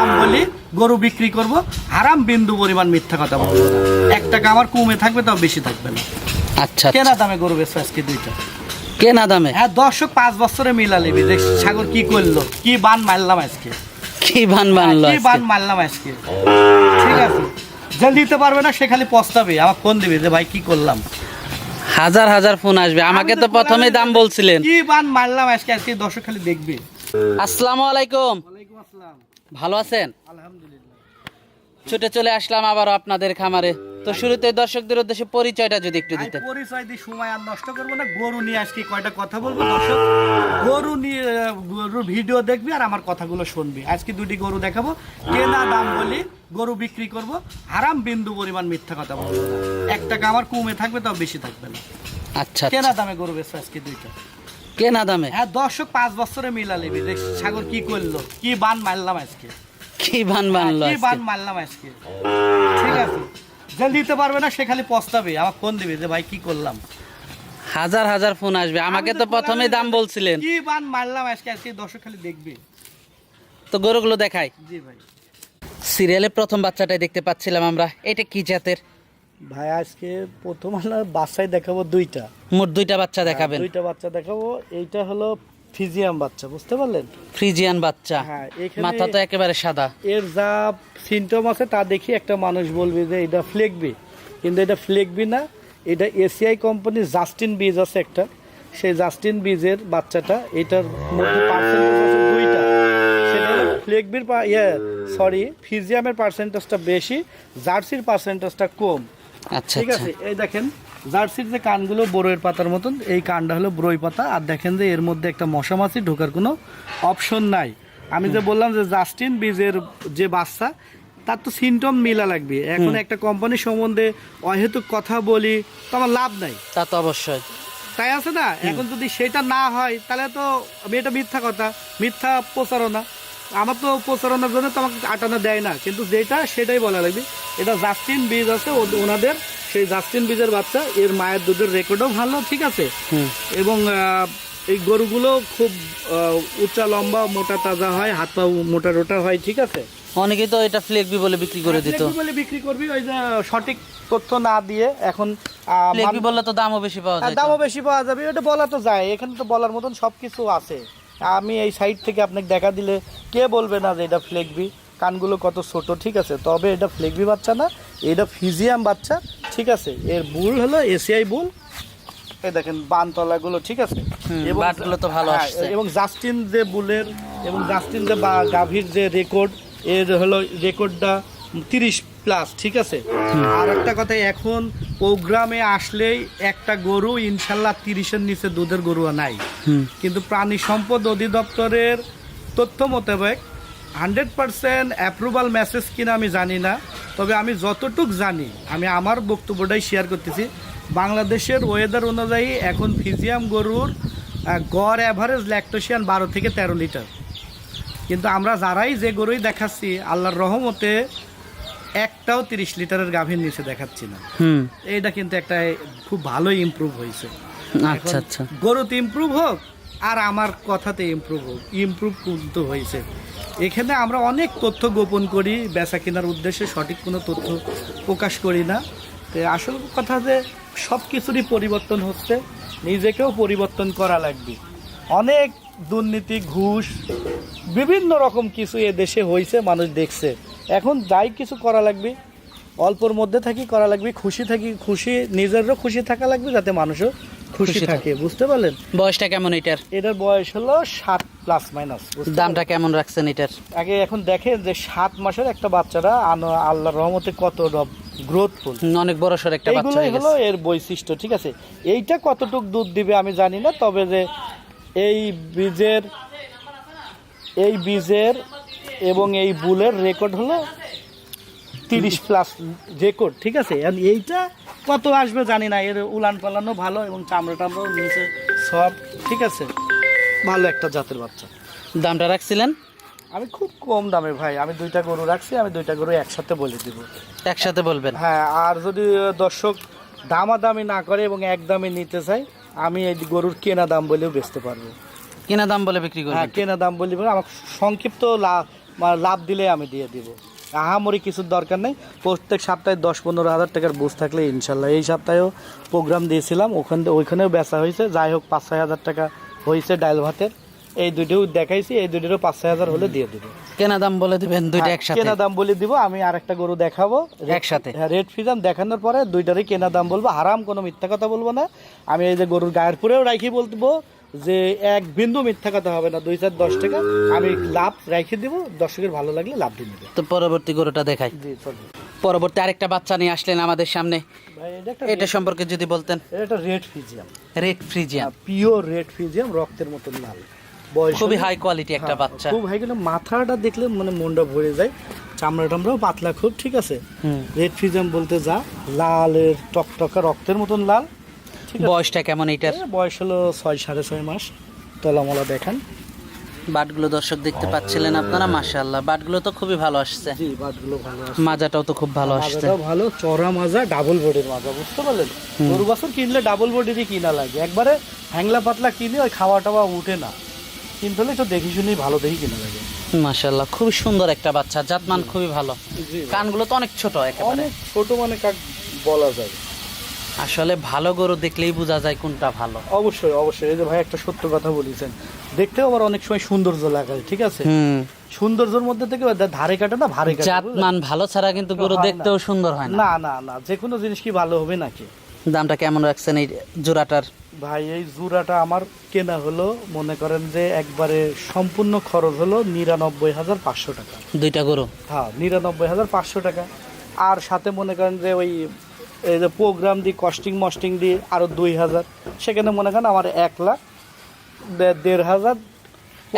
দাম বলি গরু বিক্রি করব। হারাম বিন্দু পরিমাণ মিথ্যা কথা বলব না। এক টাকা আমার কমে থাকবে তাও বেশি থাকবে না। আচ্ছা কেনা দামে গরু বেচবো আজকে দুইটা। কেনা দামে? হ্যাঁ দর্শক পাঁচ বছরে মিলালিবি যে সাগর কি করল? কি বান মারলাম আজকে? কি বান বানলো কি বান মারলাম আজকে? ঠিক আছে। যে নিতে পারবে না সে খালি পস্তাবে। আমার ফোন দিবে যে ভাই কি করলাম? হাজার হাজার ফোন আসবে। আমাকে তো তো প্রথমে দাম বলছিলেন। কি বান মারলাম আজকে? আজকে দর্শক খালি দেখবে। আসসালামু আলাইকুম। ওয়ালাইকুম আসসালাম। ভালো আছেন? ছুটে চলে আসলাম আবারও আপনাদের খামারে। তো শুরুতে দর্শকদের উদ্দেশ্যে পরিচয়টা যদি একটু দিতেন। পরিচয় দিয়ে সময় আর নষ্ট করব না। গরু নিয়ে আজকে কয়টা কথা বলব? দর্শক গরু নিয়ে গরুর ভিডিও দেখবি আর আমার কথাগুলো শুনবি। আজকে দুটি গরু দেখাবো। কেনা দাম বলি গরু বিক্রি করব। হারাম বিন্দু পরিমাণ মিথ্যা কথা বলব এক টাকা আমার কমে থাকবে তাও বেশি থাকবে না। আচ্ছা কেনা আচ্ছা। দামে গরু বেচবো আজকে দুইটা। কেনা দামে? হ্যাঁ দর্শক পাঁচ বছরে মিলালিবি যে সাগর কি করল? কি বান মারলাম আজকে? কি বান বানলো কি বান মারলাম আজকে? ঠিক আছে। যে নিতে পারবে না সে খালি পস্তাবে আমার ফোন দিবে যে ভাই কি করলাম? হাজার হাজার ফোন আসবে। আমাকে তো প্রথমে দাম বলছিলেন। কি বান মারলাম আজকে? আজকে দর্শক খালি দেখবে। তো গরুগুলো দেখাই। জি ভাই। সিরিয়ালে প্রথম বাচ্চাটাই দেখতে পাচ্ছিলাম আমরা। এটা কি জাতের? ভাই আজকে প্রথম হলো বাচ্চাই দেখাবো দুইটা। মোট দুইটা বাচ্চা দেখাবেন। দুইটা বাচ্চা দেখাবো। এইটা হলো ফিজিয়াম বাচ্চা বুঝতে পারলেন? ফ্রিজিয়ান বাচ্চা। হ্যাঁ, মাথা তো একেবারে সাদা। এর যা সিমটম আছে তা দেখি একটা মানুষ বলবে যে এটা ফ্লেকবি। কিন্তু এটা ফ্লেকবি না এটা এসিআই কোম্পানির জাস্টিন বীজ আছে একটা। সেই জাস্টিন বীজের বাচ্চাটা এটার মধ্যে পার্সেন্টেজ আছে দুইটা। সেটা ফ্লেকবির ইয়ে সরি ফিজিয়ামের পার্সেন্টেজটা বেশি জার্সির পার্সেন্টেজটা কম। আচ্ছা ঠিক আচ্ছা। আছে এই দেখেন জার্সির যে কানগুলো বড়ইয়ের পাতার মতন এই কানটা হলো বড়ই পাতা। আর দেখেন যে এর মধ্যে একটা মশা মাছি ঢোকার কোনো অপশন নাই। আমি যে বললাম যে জাস্টিন বীজের যে বাচ্চা তার তো সিমটম মিলা লাগবে। এখন একটা কোম্পানির সম্বন্ধে অহেতুক কথা বলি তো আমার লাভ নাই। তা তো অবশ্যই। তাই আছে না? এখন যদি সেটা না হয় তাহলে তো আমি এটা মিথ্যা কথা মিথ্যা প্রচারণা। আমার তো প্রচারণার জন্য তো আমাকে আটানা দেয় না কিন্তু যেটা সেটাই বলা লাগবে। এটা জাস্টিন বীজ আছে ওনাদের সেই জাস্টিন বীজের বাচ্চা এর মায়ের দুধের রেকর্ডও ভালো ঠিক আছে? এবং এই গরুগুলো খুব আহ, উঁচা লম্বা মোটা তাজা হয় হাত পা মোটা রোটা হয় ঠিক আছে? অনেকেই তো এটা ফ্লেকবি বলে বিক্রি করে দিত। বলে বিক্রি করবি ওই যে সঠিক তথ্য না দিয়ে এখন ফ্লেকবি বললে তো দামও বেশি পাওয়া যায় দামও বেশি পাওয়া যাবে এটা বলা তো যায় এখানে তো বলার মতন সব কিছু আছে। আমি এই সাইড থেকে আপনাকে দেখা দিলে কে বলবে না যে এটা ফ্লেকবি কানগুলো কত ছোট ঠিক আছে? তবে এটা ফ্লেকবি বাচ্চা না এটা ফিজিয়াম বাচ্চা ঠিক আছে? এর বুল হলো এসিআই বুল এই দেখেন বানতলাগুলো ঠিক আছে? হুম, তো ভালো হ্যাঁ, এবং জাস্টিন যে বুলের এবং জাস্টিন যে বা- গাভীর যে রেকর্ড এর হলো রেকর্ডটা তিরিশ প্লাস ঠিক আছে? আর একটা কথা এখন প্রোগ্রামে আসলেই একটা গরু ইনশাল্লাহ তিরিশের নিচে দুধের গরু নাই। কিন্তু প্রাণী সম্পদ অধিদপ্তরের তথ্য মোতাবেক হান্ড্রেড পারসেন্ট অ্যাপ্রুভাল মেসেজ কিনা আমি জানি না তবে আমি যতটুক জানি আমি আমার বক্তব্যটাই শেয়ার করতেছি বাংলাদেশের ওয়েদার অনুযায়ী এখন ফিজিয়াম গরুর গড় অ্যাভারেজ ল্যাকটোশিয়ান বারো থেকে তেরো লিটার। কিন্তু আমরা যারাই যে গরুই দেখাচ্ছি আল্লাহর রহমতে একটাও তিরিশ লিটারের গাভীর নিচে দেখাচ্ছি না। হুম। এইটা কিন্তু একটা খুব ভালোই ইমপ্রুভ হয়েছে। আচ্ছা আচ্ছা। গরুতে ইমপ্রুভ হোক আর আমার কথাতে ইমপ্রুভ হোক ইমপ্রুভ কিন্তু হয়েছে। এখানে আমরা অনেক তথ্য গোপন করি বেচা কেনার উদ্দেশ্যে সঠিক কোনো তথ্য প্রকাশ করি না। তো আসল কথা যে সব কিছুরই পরিবর্তন হচ্ছে নিজেকেও পরিবর্তন করা লাগবে। অনেক দুর্নীতি ঘুষ বিভিন্ন রকম কিছু এ দেশে হয়েছে মানুষ দেখছে। এখন যাই কিছু করা লাগবে অল্পর মধ্যে থাকি করা লাগবে খুশি থাকি খুশি নিজেরও খুশি থাকা লাগবে যাতে মানুষও খুশি থাকে বুঝতে পারলেন? বয়সটা কেমন এটার? এটার বয়স হলো সাত প্লাস মাইনাস দামটা কেমন রাখছেন এটার? আগে এখন দেখেন যে সাত মাসের একটা বাচ্চারা আল্লাহর রহমতে কত গ্রোথফুল অনেক বড় সর একটা বাচ্চা হয়ে হলো এর বৈশিষ্ট্য ঠিক আছে? এইটা কতটুক দুধ দিবে আমি জানি না তবে যে এই বীজের এই বীজের এবং এই বুলের রেকর্ড হলো তিরিশ প্লাস রেকর্ড ঠিক আছে? এইটা কত আসবে জানি না এর উলান পালানো ভালো এবং চামড়া টামড়াও নিচে সব ঠিক আছে? ভালো একটা জাতের বাচ্চা। দামটা রাখছিলেন? আমি খুব কম দামে ভাই আমি দুইটা গরু রাখছি আমি দুইটা গরু একসাথে বলে দিব। একসাথে বলবেন? হ্যাঁ আর যদি দর্শক দামাদামি না করে এবং এক দামে নিতে চাই আমি এই গরুর কেনা দাম বলেও বেচতে পারব। কেনা দাম বলে বিক্রি হ্যাঁ কেনা দাম বলি বলে আমার সংক্ষিপ্ত লা- বা লাভ দিলে আমি দিয়ে দিব। আহামরি কিছুর দরকার নেই। প্রত্যেক সপ্তাহে দশ পনেরো হাজার টাকার বুঝ থাকলে ইনশাল্লাহ। এই সপ্তাহেও প্রোগ্রাম দিয়েছিলাম ওখান ওইখানেও বেচা হয়েছে। যাই হোক পাঁচ ছয় হাজার টাকা হয়েছে ডাল ভাতের। এই দুটিও দেখাইছি এই দুটিরও পাঁচ ছয় হাজার হলে দিয়ে দেবো। কেনা দাম বলে দিবেন দুইটা একসাথে? কেনা দাম বলে দিব আমি আরেকটা গরু দেখাবো। একসাথে? হ্যাঁ রেড ফিজাম দেখানোর পরে দুইটারই কেনা দাম বলব। হারাম কোনো মিথ্যা কথা বলব না। আমি এই যে গরুর গায়ের পরেও রাখি বলব। যে এক বিন্দু মিথ্যা কথা হবে না দুই চার দশ টাকা আমি লাভ রেখে দিব দর্শকের ভালো লাগলে লাভ দিয়ে নেবে। তো পরবর্তী গরুটা দেখাই। জি পরবর্তী আরেকটা বাচ্চা নিয়ে আসলেন আমাদের সামনে। এটা সম্পর্কে যদি বলতেন। এটা রেড ফিজিয়াম রেড ফ্রিজিয়াম পিওর রেড ফিজিয়াম রক্তের মতন লাল। বয়স খুবই হাই কোয়ালিটি একটা হ্যাঁ, বাচ্চা। খুব হাই কিন্তু মাথাটা দেখলে মানে মনটা ভরে যায়। চামড়া টামড়াও পাতলা খুব ঠিক আছে? হুম। রেড ফিজিয়াম বলতে যা লালের টকটকা রক্তের মতন লাল। বয়সটা কেমন এটার বয়স হলো ছয় সাড়ে ছয় মাস। তলামলা দেখান। বাটগুলো দর্শক দেখতে পাচ্ছিলেন আপনারা মাশাআল্লাহ। বাটগুলো তো খুবই ভালো আসছে। জি বাটগুলো ভালো আছে মাজাটাও তো খুব ভালো আসছে। মাজাটাও ভালো চড়া মাজা ডাবল বডির মাজা বুঝতে পারলেন? গরু বাছুর কিনলে ডাবল বডিরই কিনা লাগে। একবারে হ্যাংলা পাতলা কিনে ওই খাওয়া টাওয়া উঠে না। কিনতে হলে একটু দেখি শুনেই ভালো দেখি কিনা লাগে। মাশাআল্লাহ খুব সুন্দর একটা বাচ্চা জাতমান খুবই ভালো। কানগুলো তো অনেক ছোট একেবারে। অনেক ছোট মানে কাক বলা যায়। আসলে ভালো গরু দেখলেই বোঝা যায় কোনটা ভালো। অবশ্যই অবশ্যই। এই যে ভাই একটা সত্য কথা বলেছেন। দেখতেও আবার অনেক সময় সৌন্দর্য লাগায় ঠিক আছে? সৌন্দর্যের মধ্যে থেকে ধারে কাটে না ভারে কাটে? জাতমান ভালো ছাড়া কিন্তু গরু দেখতেও সুন্দর হয় না। না না না যে কোনো জিনিস কি ভালো হবে নাকি? দামটা কেমন রাখছেন এই জোড়াটার? ভাই এই জোড়াটা আমার কেনা হলো মনে করেন যে একবারে সম্পূর্ণ খরচ হলো নিরানব্বই হাজার পাঁচশো টাকা। দুইটা গরু? হ্যাঁ নিরানব্বই হাজার পাঁচশো টাকা। আর সাথে মনে করেন যে ওই এই যে প্রোগ্রাম দিয়ে কস্টিং মস্টিং দিয়ে আরও দুই হাজার। সেখানে মনে করেন আমার এক লাখ দেড় হাজার।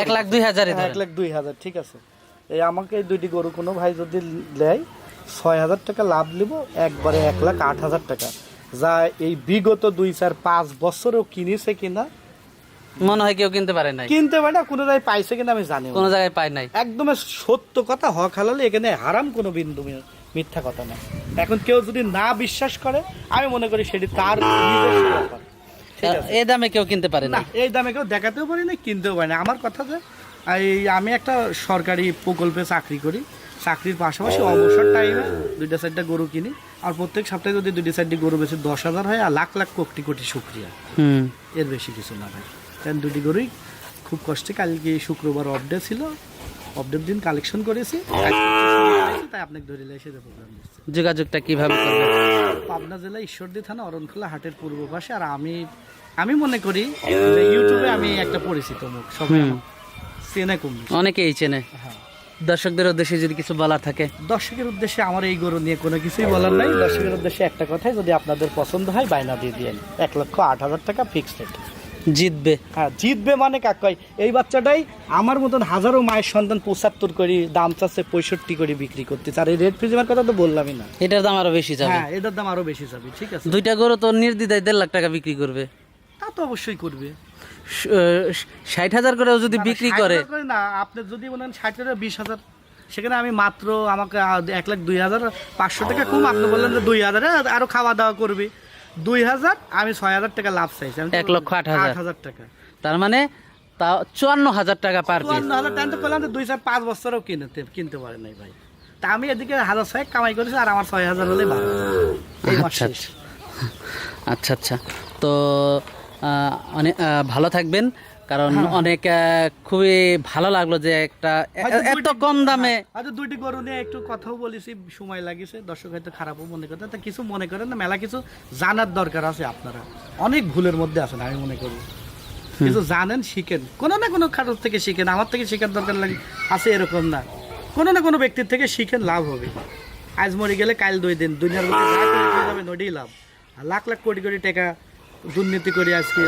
এক লাখ দুই হাজারে এক লাখ দুই হাজার ঠিক আছে। এই আমাকে এই দুইটি গরু কোনো ভাই যদি নেয় ছয় হাজার টাকা লাভ নিব একবারে এক লাখ আট হাজার টাকা। যা এই বিগত দুই চার পাঁচ বছরেও কিনেছে কিনা মনে হয় কেউ কিনতে পারে নাই। কিনতে পারে না কোনো জায়গায় পাইছে কিনা আমি জানি কোনো জায়গায় পাই নাই। একদম সত্য কথা হক হালালে এখানে হারাম কোনো বিন্দু মিথ্যা কথা না। এখন কেউ যদি না বিশ্বাস করে আমি মনে করি সেটি তার নিজস্ব ব্যাপার। এই দামে কেউ কিনতে পারে না। এই দামে কেউ দেখাতেও পারি না কিনতেও পারে না। আমার কথা যে এই আমি একটা সরকারি প্রকল্পে চাকরি করি। চাকরির পাশাপাশি অবসর টাইমে দুইটা চারটা গরু কিনি। আর প্রত্যেক সপ্তাহে যদি দুইটা চারটি গরু বেশি দশ হাজার হয় আর লাখ লাখ কোটি কোটি শুক্রিয়া। হুম। এর বেশি কিছু না ভাই। কারণ দুটি গরুই খুব কষ্টে কালকে শুক্রবার অফ ডে ছিল। দিন কালেকশন করেছি। তাই আপনাকে ধরে এসে প্রোগ্রাম যোগাযোগটা কীভাবে পাবনা জেলা ঈশ্বরদী থানা অরণখোলা হাটের পূর্ব পাশে। আর আমি আমি মনে করি যে ইউটিউবে আমি একটা পরিচিত মুখ সবাই চেনে কম। অনেকেই চেনে। হ্যাঁ। দর্শকদের উদ্দেশ্যে যদি কিছু বলার থাকে। দর্শকের উদ্দেশ্যে আমার এই গরু নিয়ে কোনো কিছুই বলার নাই। দর্শকের উদ্দেশ্যে একটা কথাই যদি আপনাদের পছন্দ হয় বায়না দিয়ে দিয়েন। এক লক্ষ আট হাজার টাকা ফিক্সড রেট জিতবে। হ্যাঁ জিতবে মানে কাক কয় এই বাচ্চাটাই আমার মতন হাজারো মায়ের সন্তান পঁচাত্তর করি দাম চাচ্ছে পঁয়ষট্টি করে বিক্রি করতে আর এই রেড ফ্রিজের কথা তো বললামই না। এটার দাম আরও বেশি যাবে। হ্যাঁ এটার দাম আরও বেশি যাবে ঠিক আছে। দুইটা গরু তো নির্দ্বিধায় দেড় লাখ টাকা বিক্রি করবে। তা তো অবশ্যই করবে। ষাট হাজার করেও যদি বিক্রি করে না আপনি যদি বলেন ষাট হাজার বিশ হাজার সেখানে আমি মাত্র আমাকে এক লাখ দুই হাজার পাঁচশো টাকা কম আপনি বললেন যে দুই হাজারে আরও খাওয়া দাওয়া করবে। দুই হাজার আমি ছয় হাজার টাকা লাভ চাইছি। এক লক্ষ আট হাজার। টাকা। তার মানে তা চুয়ান্ন হাজার টাকা পার চুয়ান্ন হাজার টাকা তো করলাম দুই চার পাঁচ বছরও কিনতে কিনতে পারে নাই ভাই। তা আমি এদিকে হাজার ছয়েক কামাই করেছি আর আমার ছয় হাজার হলে ভালো আচ্ছা আচ্ছা। আচ্ছা তো আহ, অনেক ভালো থাকবেন। কারণ অনেক আহ, খুবই ভালো লাগল যে একটা এত কম দামে হয়তো দুইটি গরু নিয়ে একটু কথাও বলেছি সময় লাগিয়েছে দর্শক হয়তো খারাপও মনে করতে তা কিছু মনে করেন না মেলা কিছু জানার দরকার আছে আপনারা। অনেক ভুলের মধ্যে আছেন আমি মনে করি। কিছু জানেন শিখেন। কোনো না কোনো খারোর থেকে শিখেন আমার থেকে শেখার দরকার লাগে আছে এরকম না। কোনো না কোনো ব্যক্তির থেকে শিখেন লাভ হবে। আজ মরে গেলে কাল দুই দিন দুনিয়ার মধ্যে যা দিয়ে লাভ। লাখ লাখ কোটি কোটি টাকা দুর্নীতি করে আজকে